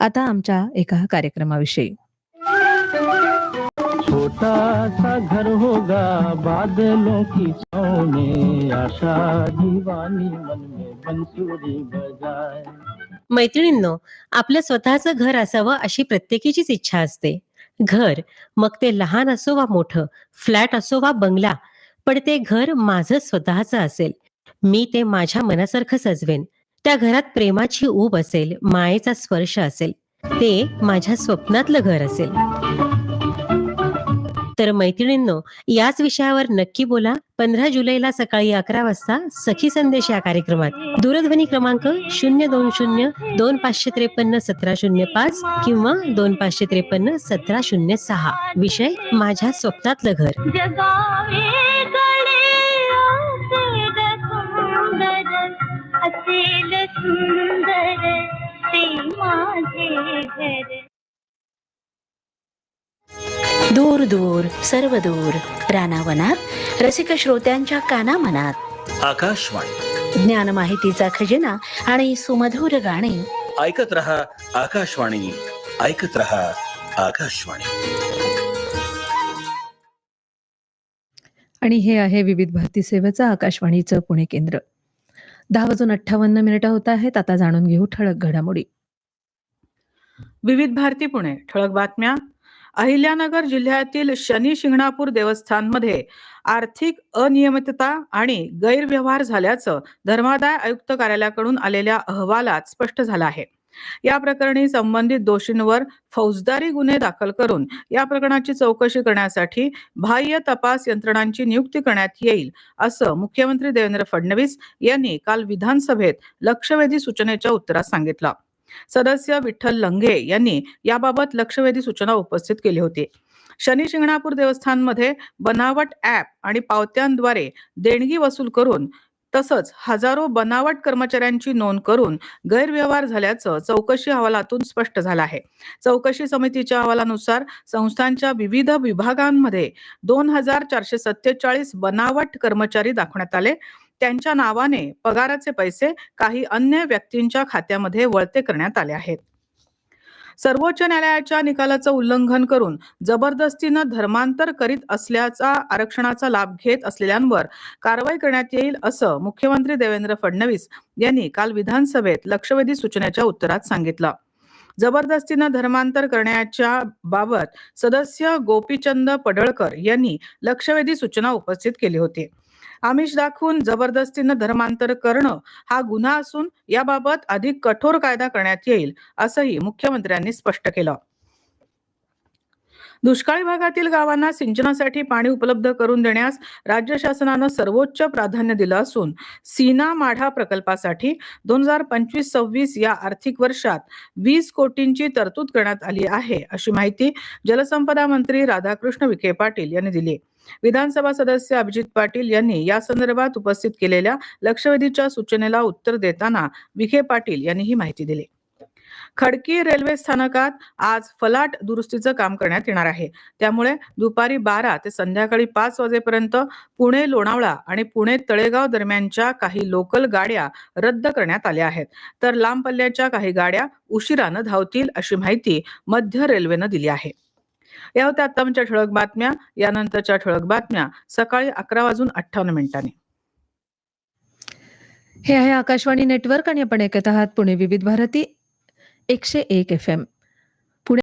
आता आमच्या एका कार्यक्रमाविषयी. छोटा सा घर होगा बादलों की छाँव में आशा दीवानी मन में बंसुरी बजाए। मैत्रिणींनो आपलं स्वतःचं घर असावं अशी प्रत्येकीचीच इच्छा असते. घर मग ते लहान असो वा मोठं फ्लॅट असो वा बंगला पण ते घर माझं स्वतःचं असेल. मी ते माझ्या मनासारखं सजवेन. त्या घरात प्रेमाची ऊब असेल मायेचा स्पर्श असेल ते माझ्या स्वप्नातलं घर असेल. तर मैत्रिणींनो याच विषयावर नक्की बोला. पंधरा जुलैला सकाळी अकरा वाजता सखी संदेश या कार्यक्रमात. दूरध्वनी क्रमांक शून्य दोन शून्य दोन पाचशे त्रेपन्न सतरा शून्य पाच किंवा दोन पाचशे त्रेपन्न सतरा शून्य सहा. विषय माझ्या स्वप्नातलं घर. माझे घर दूर दूर सर्व दूर. रानावनात रसिक श्रोत्यांच्या कानामनात. आकाशवाणी. ज्ञान माहितीचा खजिना आणि सुमधुर गाणे. ऐकत रहा आकाशवाणी. ऐकत रहा आकाशवाणी. आणि हे आहे विविध भारती सेवेचं आकाशवाणीचं पुणे केंद्र. दहा वाजून अठ्ठावन्न मिनिटं होत आहेत. आता जाणून घेऊ ठळक घडामोडी. विविध भारती पुणे ठळक बातम्या. अहिल्यानगर जिल्ह्यातील शनी शिंगणापूर देवस्थानमध्ये आर्थिक अनियमितता आणि गैरव्यवहार झाल्याचं धर्मादाय आयुक्त कार्यालयाकडून आलेल्या अहवालात स्पष्ट झालं आहे. या प्रकरणी संबंधित दोषींवर फौजदारी गुन्हे दाखल करून या प्रकरणाची चौकशी करण्यासाठी बाह्य तपास यंत्रणांची नियुक्ती करण्यात येईल असं मुख्यमंत्री देवेंद्र फडणवीस यांनी काल विधानसभेत लक्षवेधी सूचनेच्या उत्तरात सांगितलं. सदस्य विठ्ठल लंघे यांनी याबाबत लक्षवेधी सूचना उपस्थित केली होती. शनी शिंगणापूर देवस्थानमध्ये बनावट ऍप आणि पावत्यांद्वारे देणगी वसूल करून तसंच हजारो बनावट कर्मचाऱ्यांची नोंद करून गैरव्यवहार झाल्याचं चौकशी अहवालातून स्पष्ट झालं आहे. चौकशी समितीच्या अहवालानुसार संस्थांच्या विविध विभागांमध्ये दोन हजार चारशे सत्तेचाळीस बनावट कर्मचारी दाखवण्यात आले. त्यांच्या नावाने पगाराचे पैसे काही अन्य व्यक्तींच्या खात्यामध्ये वळते करण्यात आले आहेत. सर्वोच्च न्यायालयाच्या निकालाचं उल्लंघन करून जबरदस्तीनं धर्मांतर करीत असल्याचा आरक्षणाचा लाभ घेत असलेल्यांवर कारवाई करण्यात येईल असं मुख्यमंत्री देवेंद्र फडणवीस यांनी काल विधानसभेत लक्षवेधी सूचनेच्या उत्तरात सांगितलं. जबरदस्तीनं धर्मांतर करण्याच्या बाबत सदस्य गोपीचंद पडळकर यांनी लक्षवेधी सूचना उपस्थित केली होती. आमिष दाखवून जबरदस्तीनं धर्मांतर करणं हा गुन्हा असून याबाबत अधिक कठोर कायदा करण्यात येईल असंही मुख्यमंत्र्यांनी स्पष्ट केलं. दुष्काळी भागातील गावांना सिंचनासाठी पाणी उपलब्ध करून देण्यास राज्य शासनानं सर्वोच्च प्राधान्य दिलं असून सीना माढा प्रकल्पासाठी दोन हजार पंचवीस सव्वीस या आर्थिक वर्षात वीस कोटींची तरतूद करण्यात आली आहे अशी माहिती जलसंपदा मंत्री राधाकृष्ण विखे पाटील यांनी दिली. विधानसभा सदस्य अभिजित पाटील यांनी या संदर्भात उपस्थित केलेल्या लक्षवेधीच्या सूचनेला उत्तर देताना विखे पाटील यांनी ही माहिती दिली. खडकी रेल्वे स्थानकात आज फलाट दुरुस्तीचं काम करण्यात येणार आहे. त्यामुळे दुपारी बारा ते संध्याकाळी पाच वाजेपर्यंत पुणे लोणावळा आणि पुणे तळेगाव दरम्यानच्या काही लोकल गाड्या रद्द करण्यात आल्या आहेत. तर लांब पल्ल्याच्या काही गाड्या उशिरानं धावतील अशी माहिती मध्य रेल्वेनं दिली आहे. या होत्या आता आमच्या ठळक बातम्या. यानंतरच्या ठळक बातम्या सकाळी अकरा वाजून अठ्ठावन्न मिनिटांनी. हे आहे आकाशवाणी नेटवर्क आणि आपण ऐकत आहात पुणे विविध भारती. XCEKFM